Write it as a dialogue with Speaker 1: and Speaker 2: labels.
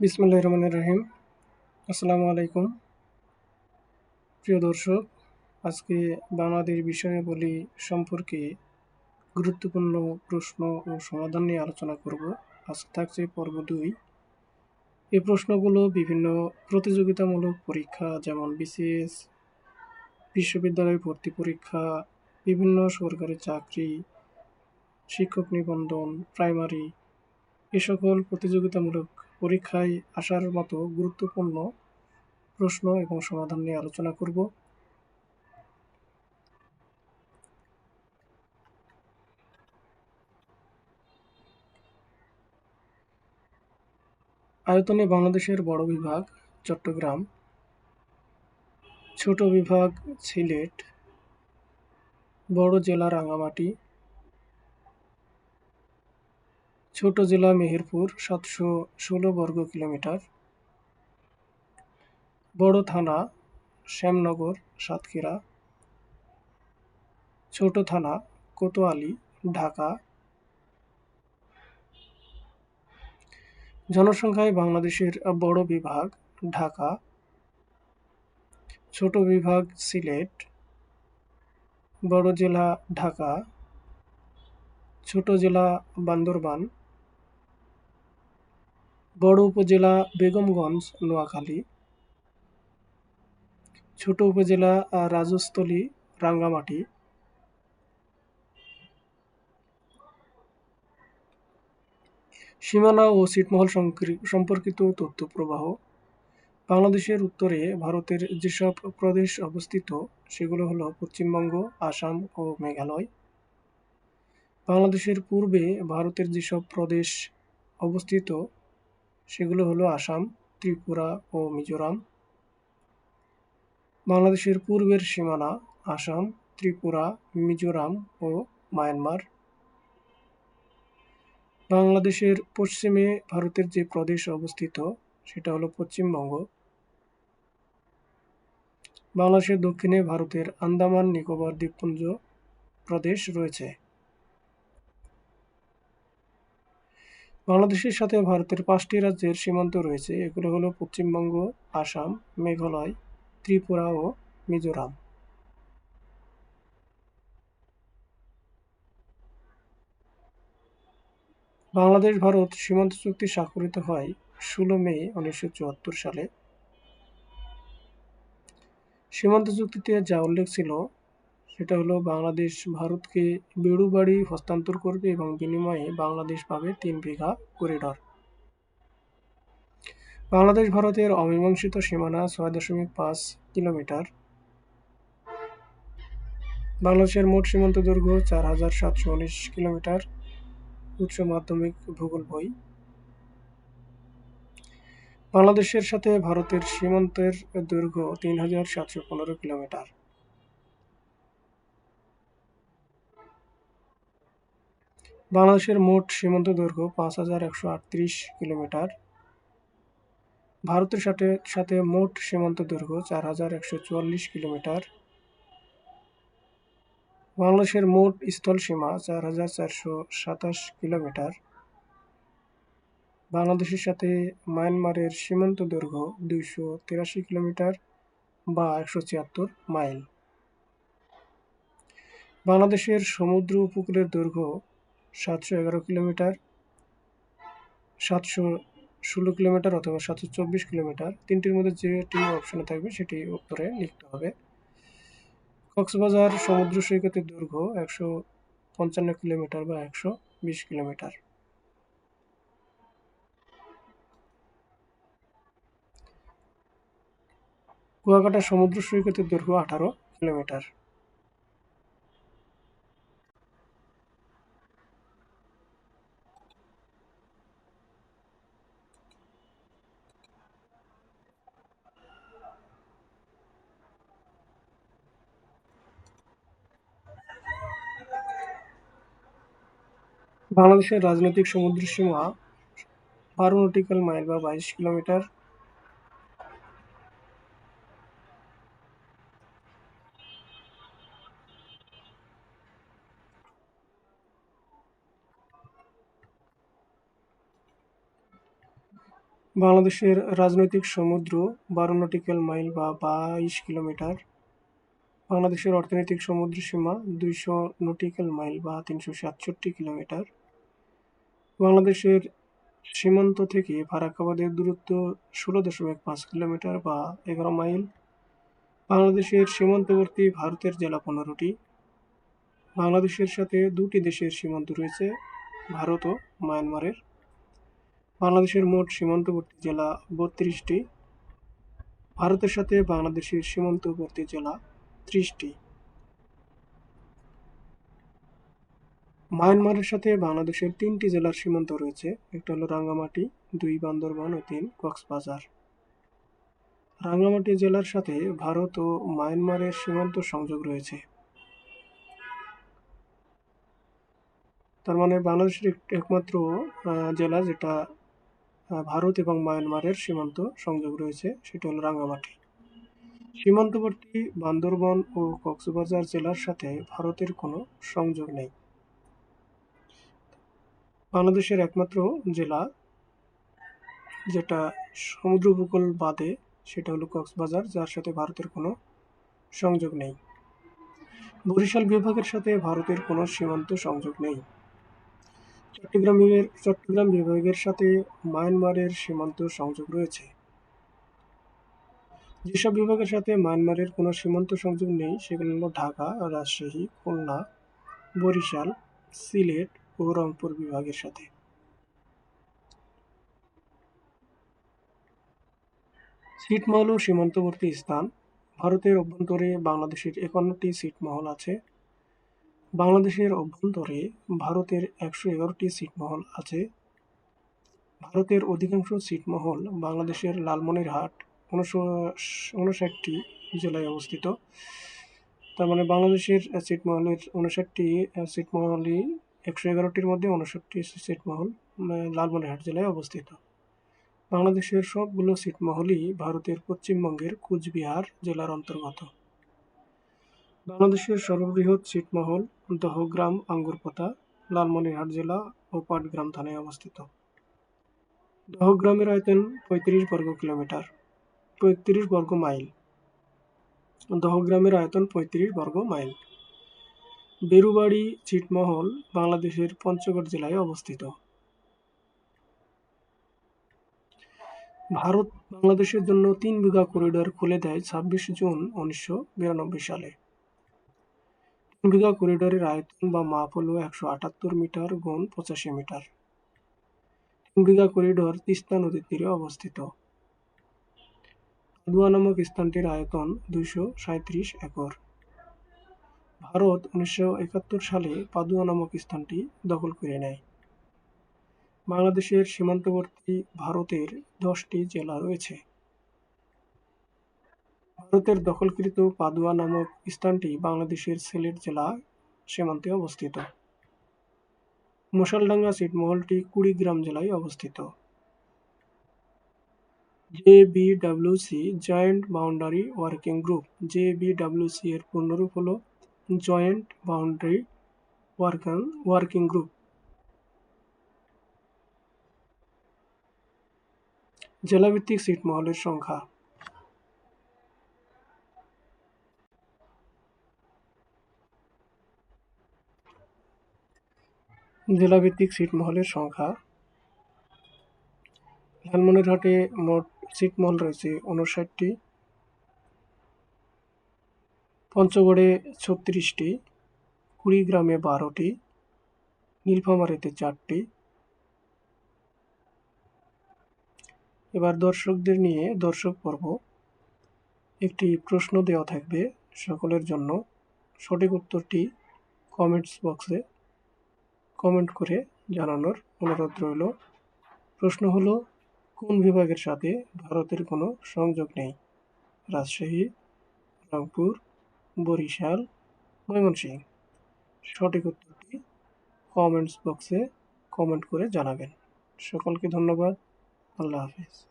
Speaker 1: বিসমুল্লাহ রহমান রহিম আসসালামু আলাইকুম প্রিয় দর্শক, আজকে বাংলাদেশ বিষয়াবলী সম্পর্কে গুরুত্বপূর্ণ প্রশ্ন ও সমাধান নিয়ে আলোচনা করব। আজকে থাকছে পর্ব দুই। এই প্রশ্নগুলো বিভিন্ন প্রতিযোগিতামূলক পরীক্ষা, যেমন বিসিএস, বিশ্ববিদ্যালয় ভর্তি পরীক্ষা, বিভিন্ন সরকারি চাকরি, শিক্ষক নিবন্ধন, প্রাইমারি, এ সকল প্রতিযোগিতামূলক পরীক্ষায় আসার মতো গুরুত্বপূর্ণ প্রশ্ন এবং সমাধান নিয়ে আলোচনা করব। আয়তনে বাংলাদেশের বড় বিভাগ চট্টগ্রাম। ছোট বিভাগ সিলেট। বড় জেলা রাঙামাটি ছোট জেলা মেহেরপুর সাতশো ষোলো বর্গ কিলোমিটার। বড় থানা শ্যামনগর, সাতক্ষীরা। ছোট থানা কোতোয়ালি, ঢাকা। জনসংখ্যায় বাংলাদেশের বড় বিভাগ ঢাকা। ছোট বিভাগ সিলেট। বড় জেলা ঢাকা। ছোট জেলা বান্দরবান। বড় উপজেলা বেগমগঞ্জ, নোয়াখালী। ছোট উপজেলা রাজস্থলী, রাঙ্গামাটি। সীমানা ও ছিটমহল সম্পর্কিত তথ্য প্রবাহ বাংলাদেশের উত্তরে ভারতের যেসব প্রদেশ অবস্থিত, সেগুলো হলো পশ্চিমবঙ্গ, আসাম ও মেঘালয়। বাংলাদেশের পূর্বে ভারতের যেসব প্রদেশ অবস্থিত সেগুলো হলো আসাম, ত্রিপুরা ও মিজোরাম। বাংলাদেশের পূর্বের সীমানা আসাম, ত্রিপুরা, মিজোরাম ও মায়ানমার। বাংলাদেশের পশ্চিমে ভারতের যে প্রদেশ অবস্থিত, সেটা হলো পশ্চিমবঙ্গ। বাংলাদেশের দক্ষিণে ভারতের আন্দামান নিকোবর দ্বীপপুঞ্জ প্রদেশ রয়েছে। বাংলাদেশের সাথে ভারতের পাঁচটি রাজ্যের সীমান্ত রয়েছে। এগুলো হলো পশ্চিমবঙ্গ, আসাম, মেঘালয়, ত্রিপুরা ও মিজোরাম। বাংলাদেশ, ভারত সীমান্ত চুক্তি স্বাক্ষরিত হয় ষোলো মে উনিশশো চুয়াত্তর সালে। সীমান্ত চুক্তিতে যা উল্লেখ ছিল সেটা হলো বাংলাদেশ ভারতকে বেড়ুবাড়ি হস্তান্তর করবে এবং বিনিময়ে বাংলাদেশ পাবে তিন বিঘা করিডর। বাংলাদেশ ভারতের অমীমাংসিত সীমানা ছয় দশমিক পাঁচ কিলোমিটার। বাংলাদেশের মোট সীমান্ত দৈর্ঘ্য চার হাজার সাতশো উনিশ কিলোমিটার, উচ্চ মাধ্যমিক ভূগোল বই। বাংলাদেশের সাথে ভারতের সীমান্তের দৈর্ঘ্য তিন হাজার সাতশো পনেরো কিলোমিটার। বাংলাদেশের মোট সীমান্ত দৈর্ঘ্য পাঁচ হাজার একশো আটত্রিশ কিলোমিটার। ভারতের সাথে সাথে মোট সীমান্ত দৈর্ঘ্য চার হাজার একশো চুয়াল্লিশ কিলোমিটার। বাংলাদেশের মোট স্থল সীমা চার হাজার চারশো সাতাশ কিলোমিটার। বাংলাদেশের সাথে মায়ানমারের সীমান্ত দৈর্ঘ্য দুইশো তিরাশি কিলোমিটার বা একশো ছিয়াত্তর মাইল। বাংলাদেশের সমুদ্র উপকূলের দৈর্ঘ্য সাতশো এগারো কিলোমিটার, সাতশো ষোলো কিলোমিটার অথবা সাতশো চব্বিশ কিলোমিটার। তিনটির মধ্যে যেটি অপশনে থাকবে সেটি উত্তরে লিখতে হবে। কক্সবাজার সমুদ্র সৈকতের দৈর্ঘ্য একশো পঞ্চান্ন কিলোমিটার বা একশো বিশ কিলোমিটার। কুয়াকাটা সমুদ্র সৈকতের দৈর্ঘ্য আঠারো কিলোমিটার। বাংলাদেশের রাজনৈতিক সমুদ্র সীমা বারো নটিক্যাল মাইল বা বাইশ কিলোমিটার। বাংলাদেশের রাজনৈতিক সমুদ্র বারো নটিক্যাল মাইল বা বাইশ কিলোমিটার। বাংলাদেশের অর্থনৈতিক সমুদ্র সীমা দুইশো নটিক্যাল মাইল বা তিনশো সাতষট্টি কিলোমিটার। বাংলাদেশের সীমান্ত থেকে ফারাক্কাবাদের দূরত্ব ষোলো দশমিক পাঁচ কিলোমিটার বা এগারো মাইল। বাংলাদেশের সীমান্তবর্তী ভারতের জেলা পনেরোটি। বাংলাদেশের সাথে দুটি দেশের সীমান্ত রয়েছে, ভারত ও মায়ানমারের। বাংলাদেশের মোট সীমান্তবর্তী জেলা বত্রিশটি। ভারতের সাথে বাংলাদেশের সীমান্তবর্তী জেলা ত্রিশটি। মায়ানমারের সাথে বাংলাদেশের তিনটি জেলার সীমান্ত রয়েছে। একটা হলো রাঙ্গামাটি, দুই বান্দরবান ও তিন কক্সবাজার। রাঙ্গামাটি জেলার সাথে ভারত ও মায়ানমারের সীমান্ত সংযোগ রয়েছে। তার মানে বাংলাদেশের একমাত্র জেলা যেটা ভারত এবং মায়ানমারের সীমান্ত সংযোগ রয়েছে, সেটা হলো রাঙ্গামাটি। সীমান্তবর্তী বান্দরবন ও কক্সবাজার জেলার সাথে ভারতের কোনো সংযোগ নেই। বাংলাদেশের একমাত্র জেলা যেটা সমুদ্র উপকূল বাদে সেটা হলো কক্সবাজার, যার সাথে ভারতের কোনো সংযোগ নেই। বরিশাল বিভাগের সাথে ভারতের কোনো সীমান্ত সংযোগ নেই। চট্টগ্রাম চট্টগ্রাম বিভাগের সাথে মায়ানমারের সীমান্ত সংযোগ রয়েছে। যেসব বিভাগের সাথে মায়ানমারের কোনো সীমান্ত সংযোগ নেই, সেগুলো হলো ঢাকা, রাজশাহী, খুলনা, বরিশাল, সিলেট ও রংপুর বিভাগের সাথে। ছিটমহল ও সীমান্তবর্তী স্থান। ভারতের অভ্যন্তরে বাংলাদেশের একান্নটি ছিটমহল আছে। বাংলাদেশের অভ্যন্তরে ভারতের একশো এগারোটি ছিটমহল আছে। ভারতের অধিকাংশ ছিটমহল বাংলাদেশের লালমনিরহাট উনষাটটি জেলায় অবস্থিত। তার মানে বাংলাদেশের ছিটমহলের উনষাটটি ছিটমহলই একশো এগারোটির মধ্যে উনষাটটি ছিটমহল লালমনিরহাট জেলায় অবস্থিত। বাংলাদেশের সবগুলো ছিটমহলই ভারতের পশ্চিমবঙ্গের কুচবিহার জেলার অন্তর্গত। বাংলাদেশের সর্ববৃহৎ ছিটমহল দহগ্রাম, আঙ্গুরপোতা, লালমনিরহাট জেলা ও পাটগ্রাম থানায় অবস্থিত। দহগ্রামের আয়তন পঁয়ত্রিশ বর্গ কিলোমিটার, পঁয়ত্রিশ বর্গ মাইল। দহগ্রামের আয়তন পঁয়ত্রিশ বর্গ মাইল। বেরুবাড়ি ছিটমহল বাংলাদেশের পঞ্চগড় জেলায় অবস্থিত। ভারত বাংলাদেশের জন্য তিন বিঘা করিডোর খুলে দেয় ছাব্বিশ জুন উনিশশো বিরানব্বই সালে। তিন বিঘা করিডোরের আয়তন বা মাপ হল একশো আটাত্তর মিটার গুণ পঁচাশি মিটার। তিন বিঘা করিডোর তিস্তা নদীর তীরে অবস্থিত। পাদুয়া নামক স্থানটির আয়তন দুইশো একর। ভারত উনিশশো একাত্তর সালে পাদুয়া নামক স্থানটি দখল করে নেয়। বাংলাদেশের সীমান্তবর্তী ভারতের দশটি জেলা রয়েছে। ভারতের দখলকৃত পাদুয়া নামক স্থানটি বাংলাদেশের সিলেট জেলা সীমান্তে অবস্থিত। মশালডাঙ্গা ছিটমহলটি কুড়িগ্রাম জেলায় অবস্থিত। J JBWC joint boundary working group, J JBWC এর পূর্ণরূপ হল joint boundary working working group জেলাভিত্তিক ছিটমহলের সংখ্যা। জেলাভিত্তিক ছিটমহলের সংখ্যা। লালমনিরহাটে মোট ছিটমহল রয়েছে উনষাটটি। পঞ্চগড়ে ছত্রিশটি, কুড়িগ্রামে বারোটি, নীলফামারীতে চারটি। এবার দর্শকদের নিয়ে দর্শক পর্ব। একটি প্রশ্ন দেওয়া থাকবে সকলের জন্য। সঠিক উত্তরটি কমেন্টস বক্সে কমেন্ট করে জানানোর অনুরোধ রইল। প্রশ্ন হলো, কোন বিভাগের সাথে ভারতের কোনো সংযোগ নেই? রাজশাহী, রংপুর বরিশাল ময়মনসিংহ। সঠিক উত্তরটি কমেন্টস বক্সে কমেন্ট করে জানাবেন। সকলকে ধন্যবাদ। আল্লাহ হাফিজ।